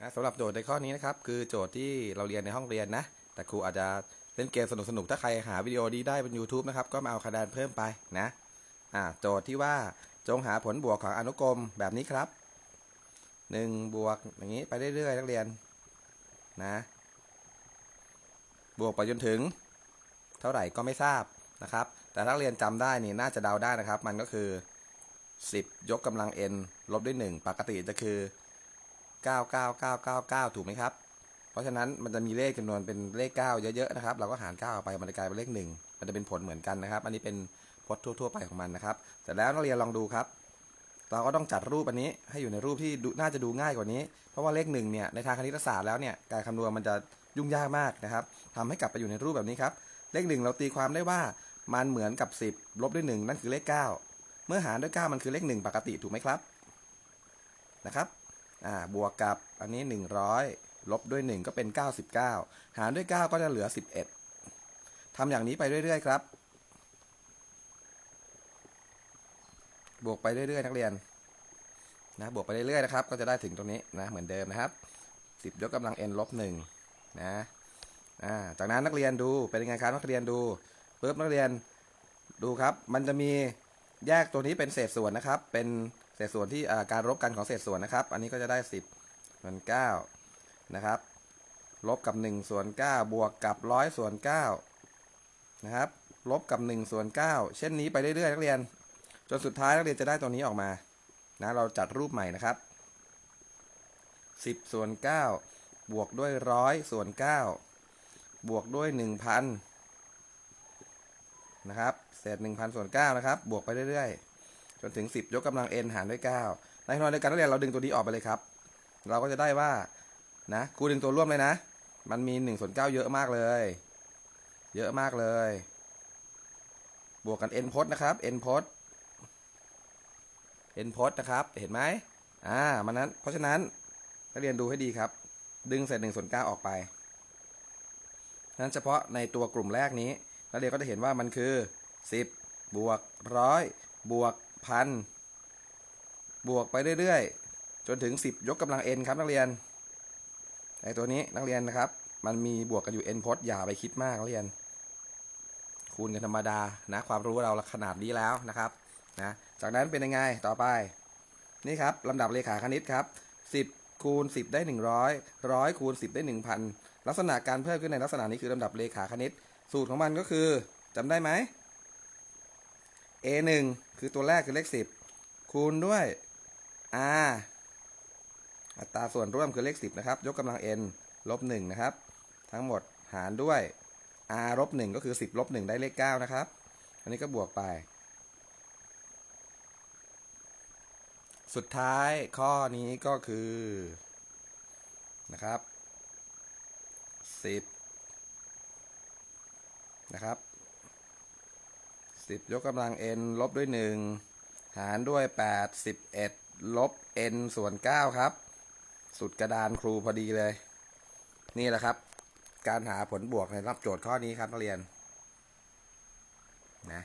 นะสำหรับโจทย์ในข้อนี้นะครับคือโจทย์ที่เราเรียนในห้องเรียนนะ แต่ครูอาจจะเล่นเกมสนุกๆถ้าใครหาวิดีโอดีได้บน YouTube นะครับก็มาเอาคะแนนเพิ่มไปนะอ่าโจทย์ที่ว่าจงหาผลบวกของอนุกรมแบบนี้ครับ1บวกอย่างนี้ไปเรื่อยๆนักเรียนนะบวกไปจนถึง เท่าไหร่ก็ไม่ทราบนะครับ แต่ถ้าเรียนจำได้นี่น่าจะเดาได้นะครับ มันก็คือ 10 ยกกำลัง n ลบด้วย 1 ปกติจะคือ 99999 ถูกไหมครับ เพราะฉะนั้นมันจะมีเลขจำนวนเป็นเลข 9 เยอะๆนะครับ เราก็หาร 9 ออกไปมันจะกลายเป็นเลข 1 มันจะเป็นผลเหมือนกันนะครับ อันนี้เป็นพจน์ทั่วๆไปของมันนะครับ เสร็จแล้วนักเรียนลองดูครับ เราก็ต้องจัดรูปอันนี้ให้อยู่ในรูปที่น่าจะดูง่ายกว่านี้ เพราะว่าเลขหนึ่งเนี่ยในทางคณิตศาสตร์แล้วเนี่ยการคำนวณมันจะยุ่งยากมากนะครับทำให้กลับไปอยู่ในรูปแบบนี้ครับ เลขหนึ่งเราตีความได้ว่ามันเหมือนกับ 10 ลบด้วย1นั่นคือเลข 9 เมื่อหารด้วย 9 มันคือเลข 1 ปกติถูกไหมครับ นะครับ อ่าบวกกับอันนี้ 100 ลบด้วย 1 ก็เป็น 99 หารด้วย 9 ก็จะเหลือ 11ทำอย่างนี้ไปเรื่อยๆครับ บวกไปเรื่อยๆ นักเรียนนะบวกไปเรื่อยๆนะครับ ก็จะได้ถึงตรงนี้นะเหมือนเดิมนะครับ 10 ยกกำลัง n ลบ1นะอ่าจากนั้นนักเรียนดูเป็นยังไงครับนักเรียนดูปุ๊บนักเรียนดูครับ มันจะมีแยกตัวนี้เป็นเศษส่วนนะครับ เป็น เศษส่วนที่การลบกันของเศษส่วนนะครับ อันนี้ก็จะได้ 10ส่วน9นะครับ ลบกับ1ส่วน9บวกกับ100ส่วน9นะครับ ลบกับ1ส่วน9เช่นนี้ไปเรื่อยๆนักเรียน จนสุดท้ายนักเรียนจะได้ตัวนี้ออกมา นะ เราจัดรูปใหม่นะครับ 10ส่วน9บวกด้วยร้อยส่วน9บวกด้วย 1,000นะครับ เศษ 1,000ส่วน9นะครับ บวกไปเรื่อยๆ นถึง 10 ยกกำลัง n หารด้วย 9 ในขณะเดียวกันนักเรียนเราดึงตัวนี้ออกไปเลยครับ เราก็จะได้ว่านะครูดึงตัวร่วมเลยนะ มันมี1ส่วน9เยอะมากเลย เยอะมากเลย บวกกัน n พจน์นะครับ n พจน์ n พจน์นะครับ เห็นไหมอ่ามันนั้น เพราะฉะนั้นนักเรียนดูให้ดีครับ ดึงเศษหนึ่งส่วนเก้าออกไป นั้นเฉพาะในตัวกลุ่มแรกนี้นักเรียนก็จะเห็นว่ามันคือสิบบวกร้อยบวก พันบวกไปเรื่อยๆ จนถึงสิบยกกำลัง n ครับนักเรียนไอตัวนี้นักเรียนนะครับ มันมีบวกกันอยู่ n พจน์อย่าไปคิดมากนักเรียน คูณกันธรรมดานะความรู้เราขนาดนี้แล้วนะครับนะจากนั้นเป็นยังไงต่อไป นี่ครับลำดับเลขาคณิตครับ 10 คูณ 10 ได้ 100 100 คูณ 10 ได้ 1,000 ลักษณะการเพิ่มขึ้นในลักษณะนี้คือลำดับเลขาคณิต สูตรของมันก็คือจำได้ไหม a1 คือตัวแรกคือเลข 10 คูณด้วย r อัตราส่วนร่วมคือเลข 10 นะครับ ยกกำลัง n ลบ1นะครับ ทั้งหมดหารด้วย r ลบ1ก็คือ 10 ลบ 1 ได้เลข 9 นะครับ อันนี้ก็บวกไป สุดท้ายข้อนี้ก็คือ นะครับสิบนะครับ สิบยกกำลัง n ลบด้วยหนึ่งหารด้วยแปดสิบเอ็ดลบ n ส่วนเก้าครับ สุดกระดานครูพอดีเลย นี่แหละครับ การหาผลบวกในรับโจทย์ข้อนี้ครับนักเรียนนะ